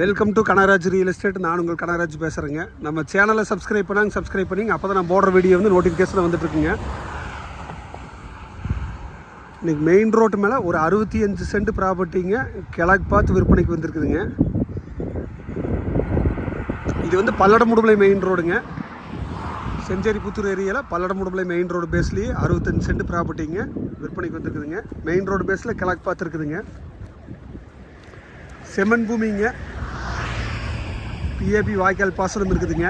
Welcome to Kanagaraj real estate நான் உங்கள் கனகராஜ் பேசுகிறேங்க நம்ம சேனலை சப்ஸ்கிரைப் பண்ணாங்க சப்ஸ்கிரைப் பண்ணிங்க அப்போ தான் நான் போடுற வீடியோ வந்து நோட்டிஃபிகேஷனில் வந்துட்டுருக்குங்க இன்றைக்கி மெயின் ரோட்டு மேலே ஒரு அறுபத்தி அஞ்சு சென்ட் ப்ராப்பர்ட்டிங்க கிழக்கு பார்த்து விற்பனைக்கு வந்திருக்குதுங்க. இது வந்து பல்லடமுடுமலை மெயின் ரோடுங்க செஞ்சேரி புத்தூர் ஏரியாவில் பல்லடமுடுமலை மெயின் ரோடு பேஸ்லேயே அறுபத்தஞ்சு சென்ட் ப்ராப்பர்ட்டிங்க விற்பனைக்கு வந்திருக்குதுங்க. மெயின் ரோடு பேஸில் கிழக்கு பார்த்து இருக்குதுங்க. பூமிங்க. பிஏபி வாய்க்கால் பாசனம் இருக்குதுங்க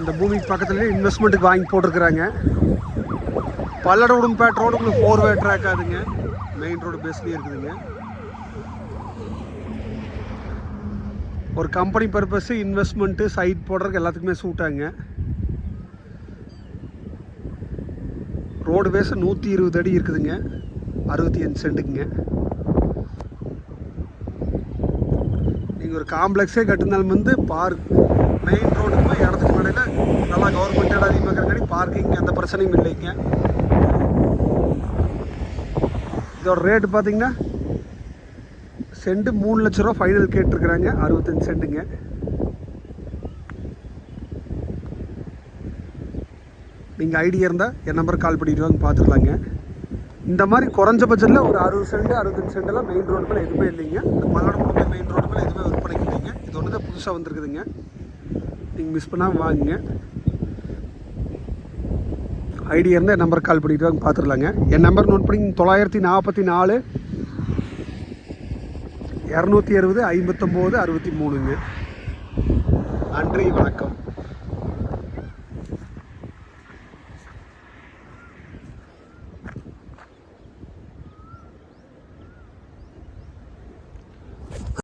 இந்த பூமிக்கு பக்கத்துலேயே இன்வெஸ்ட்மெண்ட்டுக்கு வாங்கி போட்டிருக்கிறாங்க. பல்லட உடன்பேட் ரோடு உங்களுக்கு ஃபோர் வே ட்ராக் ஆகுதுங்க. மெயின் ரோடு பேஸ்லேயே இருக்குதுங்க. ஒரு கம்பெனி பர்பஸ் இன்வெஸ்ட்மெண்ட்டு சைட் போடுறதுக்கு எல்லாத்துக்குமே சூட்டாங்க ரோடு பேஸ் நூற்றி இருபது அடி இருக்குதுங்க. அறுபத்தி அஞ்சு சென்ட்டுக்குங்க. நீங்கள் ஒரு காம்ப்ளெக்ஸே கட்டினாலும் வந்து பார்க் மெயின் ரோடுக்கும் இடத்துக்கு முன்னாடியில் நல்லா கவர்மெண்ட் இடம் அதிகமாக இருக்கிறங்காடி பார்க்கிங் எந்த பிரச்சனையும் இல்லைங்க இதோட ரேட்டு பார்த்தீங்கன்னா செண்டு மூணு லட்ச ரூபா ஃபைனல் கேட்டிருக்கிறாங்க. அறுபத்தஞ்சு சென்ட்டுங்க. நீங்கள் ஐடியா இருந்தால் என் நம்பர் கால் பண்ணிட்டு வாங்க பார்த்துக்கலாங்க. இந்த மாதிரி குறைஞ்ச பட்சத்தில் ஒரு அறுபது சென்ட் அறுபத்தஞ்சு சென்டெல்லாம் மெயின் ரோடு எதுவுமே இல்லைங்க. இந்த மெயின் ரோடு மேலே எதுவுமே விற்பனைக்கு இல்லைங்க இது ஒன்று தான் புதுசாக வந்திருக்குதுங்க. நீங்கள் மிஸ் பண்ணாமல் வாங்குங்க ஐடியா இருந்தால் என் நம்பர் கால் பண்ணிட்டு வாங்க பார்த்துடலாங்க என் நம்பர் நோட் பண்ணி தொள்ளாயிரத்தி நாற்பத்தி நாலு இரநூத்தி அறுபது ஐம்பத்தொம்போது அறுபத்தி மூணுங்க. நன்றி வணக்கம்.